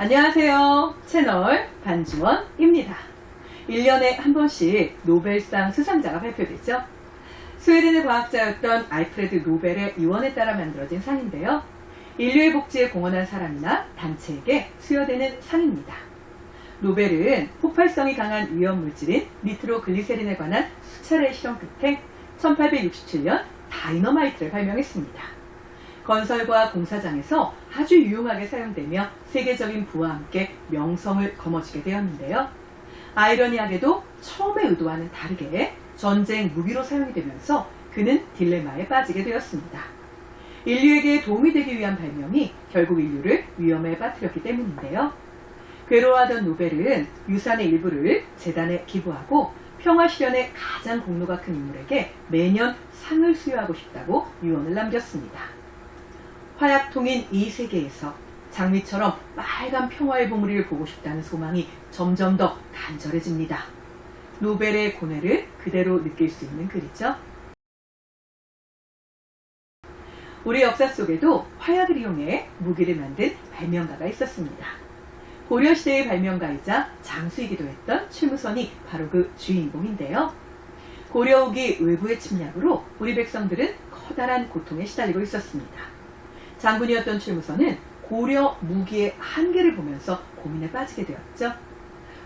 안녕하세요. 채널 반지원입니다. 1년에 한 번씩 노벨상 수상자가 발표되죠. 스웨덴의 과학자였던 알프레드 노벨의 유언에 따라 만들어진 상인데요. 인류의 복지에 공헌한 사람이나 단체에게 수여되는 상입니다. 노벨은 폭발성이 강한 위험 물질인 니트로글리세린에 관한 수차례의 실험 끝에 1867년 다이너마이트를 발명했습니다. 건설과 공사장에서 아주 유용하게 사용되며 세계적인 부와 함께 명성을 거머쥐게 되었는데요. 아이러니하게도 처음의 의도와는 다르게 전쟁 무기로 사용이 되면서 그는 딜레마에 빠지게 되었습니다. 인류에게 도움이 되기 위한 발명이 결국 인류를 위험에 빠뜨렸기 때문인데요. 괴로워하던 노벨은 유산의 일부를 재단에 기부하고 평화 실현에 가장 공로가 큰 인물에게 매년 상을 수여하고 싶다고 유언을 남겼습니다. 화약통인 이 세계에서 장미처럼 빨간 평화의 봉우리를 보고 싶다는 소망이 점점 더 간절해집니다. 노벨의 고뇌를 그대로 느낄 수 있는 글이죠. 우리 역사 속에도 화약을 이용해 무기를 만든 발명가가 있었습니다. 고려시대의 발명가이자 장수이기도 했던 최무선이 바로 그 주인공인데요. 고려 후기 외부의 침략으로 우리 백성들은 커다란 고통에 시달리고 있었습니다. 장군이었던 최무선은 고려 무기의 한계를 보면서 고민에 빠지게 되었죠.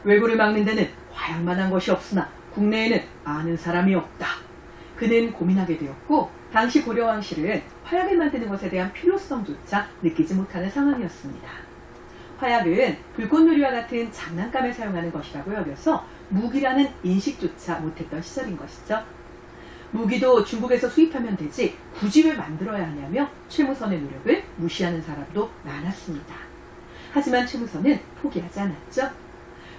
왜구를 막는 데는 화약만한 것이 없으나 국내에는 아는 사람이 없다. 그는 고민하게 되었고 당시 고려 왕실은 화약을 만드는 것에 대한 필요성조차 느끼지 못하는 상황이었습니다. 화약은 불꽃놀이와 같은 장난감에 사용하는 것이라고 여겨서 무기라는 인식조차 못했던 시절인 것이죠. 무기도 중국에서 수입하면 되지 굳이 왜 만들어야 하냐며 최무선의 노력을 무시하는 사람도 많았습니다. 하지만 최무선은 포기하지 않았죠.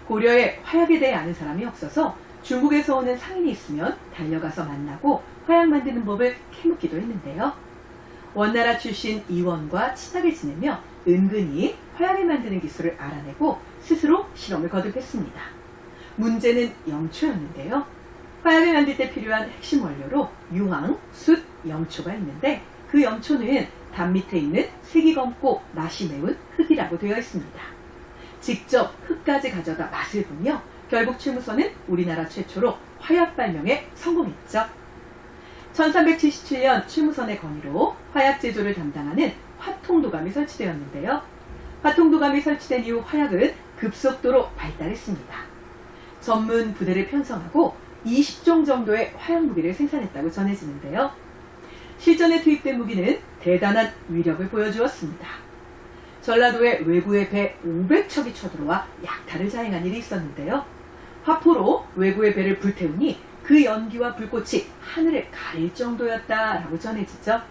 고려에 화약에 대해 아는 사람이 없어서 중국에서 오는 상인이 있으면 달려가서 만나고 화약 만드는 법을 캐묻기도 했는데요. 원나라 출신 이원과 친하게 지내며 은근히 화약을 만드는 기술을 알아내고 스스로 실험을 거듭했습니다. 문제는 영초였는데요. 화약을 만들 때 필요한 핵심 원료로 유황, 숯, 염초가 있는데 그 염초는 담 밑에 있는 색이 검고 맛이 매운 흙이라고 되어 있습니다. 직접 흙까지 가져다 맛을 보며 결국 최무선은 우리나라 최초로 화약 발명에 성공했죠. 1377년 최무선의 건의로 화약 제조를 담당하는 화통도감이 설치되었는데요. 화통도감이 설치된 이후 화약은 급속도로 발달했습니다. 전문 부대를 편성하고 20종 정도의 화약 무기를 생산했다고 전해지는데요. 실전에 투입된 무기는 대단한 위력을 보여주었습니다. 전라도에 외구의 배 500척이 쳐들어와 약탈을 자행한 일이 있었는데요. 화포로 외구의 배를 불태우니 그 연기와 불꽃이 하늘을 가릴 정도였다라고 전해지죠.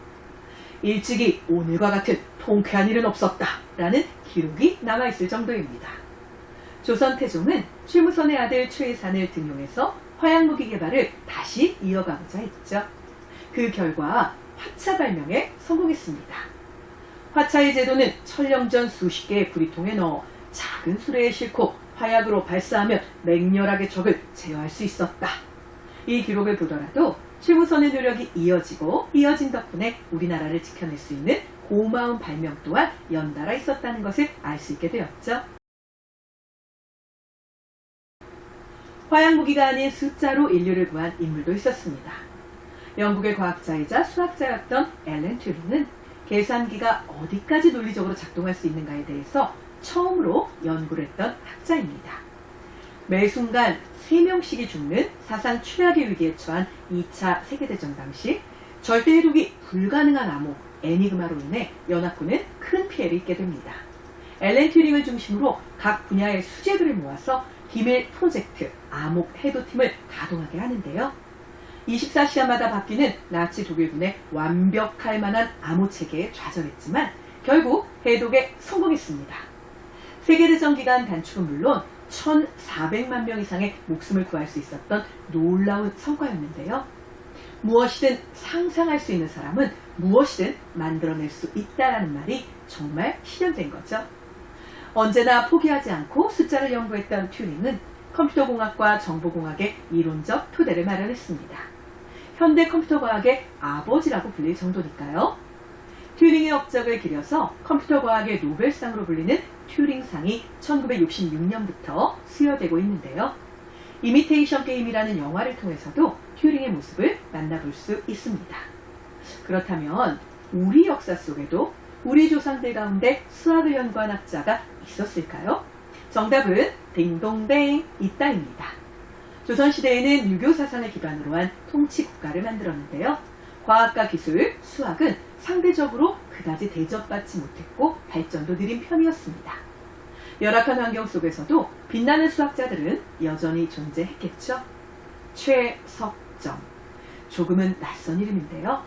일찍이 오늘과 같은 통쾌한 일은 없었다라는 기록이 남아있을 정도입니다. 조선 태종은 최무선의 아들 최해산을 등용해서 화약무기 개발을 다시 이어가고자 했죠. 그 결과 화차 발명에 성공했습니다. 화차의 제도는 천령전 수십 개의 불이통에 넣어 작은 수레에 싣고 화약으로 발사하면 맹렬하게 적을 제어할 수 있었다. 이 기록을 보더라도 최무선의 노력이 이어지고 이어진 덕분에 우리나라를 지켜낼 수 있는 고마운 발명 또한 연달아 있었다는 것을 알 수 있게 되었죠. 화약 무기가 아닌 숫자로 인류를 구한 인물도 있었습니다. 영국의 과학자이자 수학자였던 앨런 튜링은 계산기가 어디까지 논리적으로 작동할 수 있는가에 대해서 처음으로 연구를 했던 학자입니다. 매 순간 3명씩이 죽는 사상 최악의 위기에 처한 2차 세계대전 당시 절대 해독이 불가능한 암호 애니그마로 인해 연합군은 큰 피해를 입게 됩니다. 앨런 튜링을 중심으로 각 분야의 수재들을 모아서 기밀 프로젝트 암흑 해도팀을 가동하게 하는데요. 24시간마다 바뀌는 나치 독일군의 완벽할 만한 암호 체계에 좌절했지만 결국 해독에 성공했습니다. 세계대전 기간 단축은 물론 1,400만 명 이상의 목숨을 구할 수 있었던 놀라운 성과였는데요. 무엇이든 상상할 수 있는 사람은 무엇이든 만들어낼 수 있다라는 말이 정말 실현된 거죠. 언제나 포기하지 않고 숫자를 연구했던 튜링은 컴퓨터공학과 정보공학의 이론적 토대를 마련했습니다. 현대 컴퓨터과학의 아버지라고 불릴 정도니까요. 튜링의 업적을 기려서 컴퓨터 과학의 노벨상으로 불리는 튜링상이 1966년부터 수여되고 있는데요. 이미테이션 게임이라는 영화를 통해서도 튜링의 모습을 만나볼 수 있습니다. 그렇다면 우리 역사 속에도 우리 조상들 가운데 수학을 연구한 학자가 있었을까요? 정답은 딩동댕 있다입니다. 조선시대에는 유교 사상을 기반으로 한 통치 국가를 만들었는데요. 과학과 기술, 수학은 상대적으로 그다지 대접받지 못했고 발전도 느린 편이었습니다. 열악한 환경 속에서도 빛나는 수학자들은 여전히 존재했겠죠. 최석정. 조금은 낯선 이름인데요.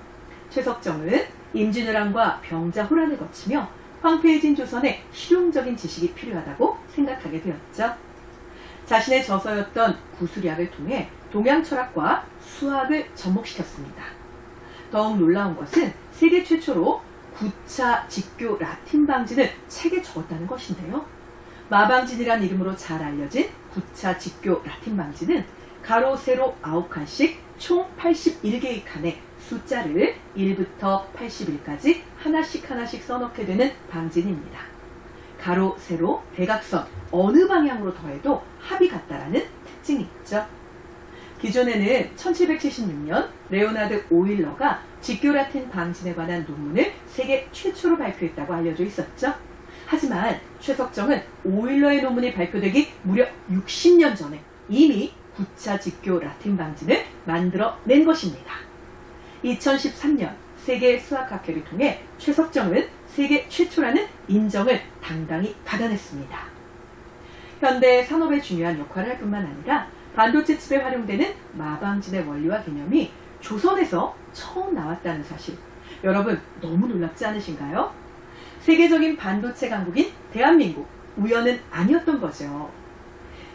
최석정은 임진왜란과 병자 호란을 거치며 황폐해진 조선에 실용적인 지식이 필요하다고 생각하게 되었죠. 자신의 저서였던 구술약을 통해 동양 철학과 수학을 접목시켰습니다. 더욱 놀라운 것은 세계 최초로 구차 직교 라틴 방진을 책에 적었다는 것인데요. 마방진이란 이름으로 잘 알려진 구차 직교 라틴 방진은 가로 세로 9칸씩 총 81개의 칸에 숫자를 1부터 81까지 하나씩 하나씩 써넣게 되는 방진입니다. 가로, 세로, 대각선 어느 방향으로 더해도 합이 같다라는 특징이 있죠. 기존에는 1776년 레오나드 오일러가 직교 라틴 방진에 관한 논문을 세계 최초로 발표했다고 알려져 있었죠. 하지만 최석정은 오일러의 논문이 발표되기 무려 60년 전에 이미 구차 직교 라틴 방진을 만들어낸 것입니다. 2013년 세계 수학학회를 통해 최석정은 세계 최초라는 인정을 당당히 받아냈습니다. 현대 산업에 중요한 역할을 할 뿐만 아니라 반도체 칩에 활용되는 마방진의 원리와 개념이 조선에서 처음 나왔다는 사실. 여러분 너무 놀랍지 않으신가요? 세계적인 반도체 강국인 대한민국 우연은 아니었던 거죠.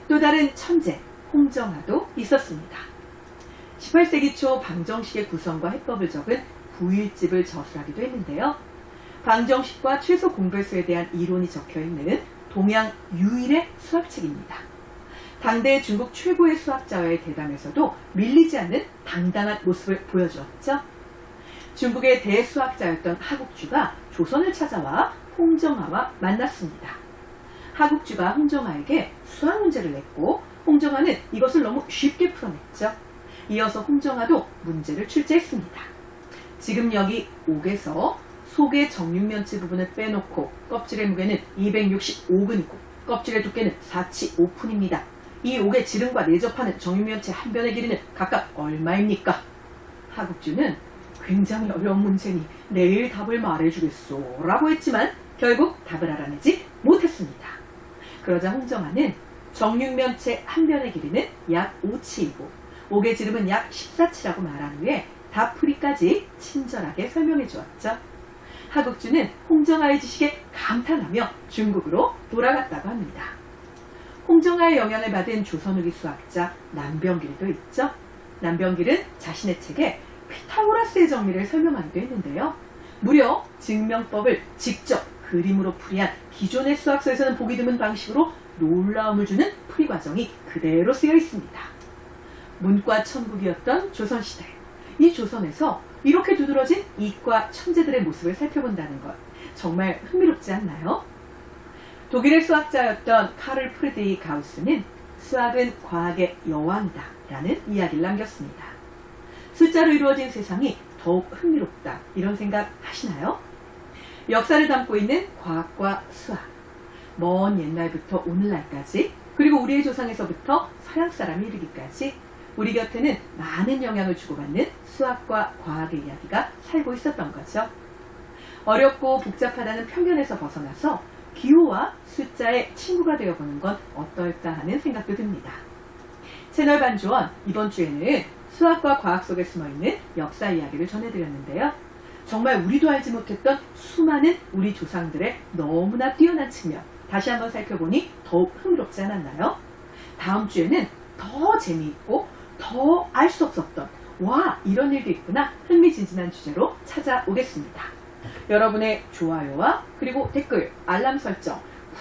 또 다른 천재 홍정아도 있었습니다. 18세기 초 방정식의 구성과 해법을 적은 9일집을 저술하기도 했는데요. 방정식과 최소 공배수에 대한 이론이 적혀 있는 동양 유일의 수학책입니다. 당대 중국 최고의 수학자와의 대담에서도 밀리지 않는 당당한 모습을 보여주었죠. 중국의 대수학자였던 하국주가 조선을 찾아와 홍정아와 만났습니다. 하국주가 홍정아에게 수학 문제를 냈고 홍정아는 이것을 너무 쉽게 풀어냈죠. 이어서 홍정아도 문제를 출제했습니다. 지금 여기 옥에서 속의 정육면체 부분을 빼놓고 껍질의 무게는 265근이고 껍질의 두께는 4치 5푼입니다. 이 옥의 지름과 내접하는 정육면체 한 변의 길이는 각각 얼마입니까? 하국주는 굉장히 어려운 문제니 내일 답을 말해주겠소 라고 했지만 결국 답을 알아내지 못했습니다. 그러자 홍정아는 정육면체 한 변의 길이는 약 5치이고 옥의 지름은 약 14치라고 말한 후에 답풀이까지 친절하게 설명해 주었죠. 하국주는 홍정아의 지식에 감탄하며 중국으로 돌아갔다고 합니다. 홍정아의 영향을 받은 조선 후기 수학자 남병길도 있죠. 남병길은 자신의 책에 피타고라스의 정리를 설명하기도 했는데요. 무려 증명법을 직접 그림으로 풀이한 기존의 수학서에서는 보기 드문 방식으로 놀라움을 주는 풀이 과정이 그대로 쓰여 있습니다. 문과 천국이었던 조선시대. 이 조선에서 이렇게 두드러진 이과 천재들의 모습을 살펴본다는 것 정말 흥미롭지 않나요? 독일의 수학자였던 카를 프리드리 가우스는 수학은 과학의 여왕이다 라는 이야기를 남겼습니다. 숫자로 이루어진 세상이 더욱 흥미롭다 이런 생각 하시나요? 역사를 담고 있는 과학과 수학 먼 옛날부터 오늘날까지 그리고 우리의 조상에서부터 서양 사람이 이르기까지 우리 곁에는 많은 영향을 주고받는 수학과 과학의 이야기가 살고 있었던 거죠. 어렵고 복잡하다는 편견에서 벗어나서 기호와 숫자의 친구가 되어보는 건 어떨까 하는 생각도 듭니다. 채널 반주원 이번 주에는 수학과 과학 속에 숨어있는 역사 이야기를 전해드렸는데요. 정말 우리도 알지 못했던 수많은 우리 조상들의 너무나 뛰어난 측면 다시 한번 살펴보니 더욱 흥미롭지 않았나요? 다음 주에는 더 재미있고 더 알 수 없었던 와 이런 일도 있구나 흥미진진한 주제로 찾아오겠습니다. 여러분의 좋아요와 그리고 댓글, 알람 설정,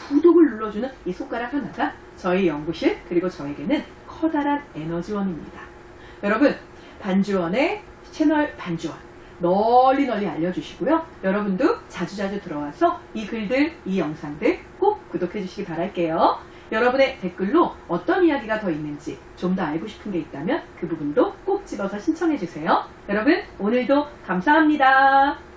구독을 눌러주는 이 손가락 하나가 저희 연구실 그리고 저에게는 커다란 에너지원입니다. 여러분 반주원의 채널 반주원 널리 널리 알려주시고요. 여러분도 자주자주 들어와서 이 글들, 이 영상들 꼭 구독해 주시기 바랄게요. 여러분의 댓글로 어떤 이야기가 더 있는지 좀 더 알고 싶은 게 있다면 그 부분도 꼭 집어서 신청해 주세요. 여러분, 오늘도 감사합니다.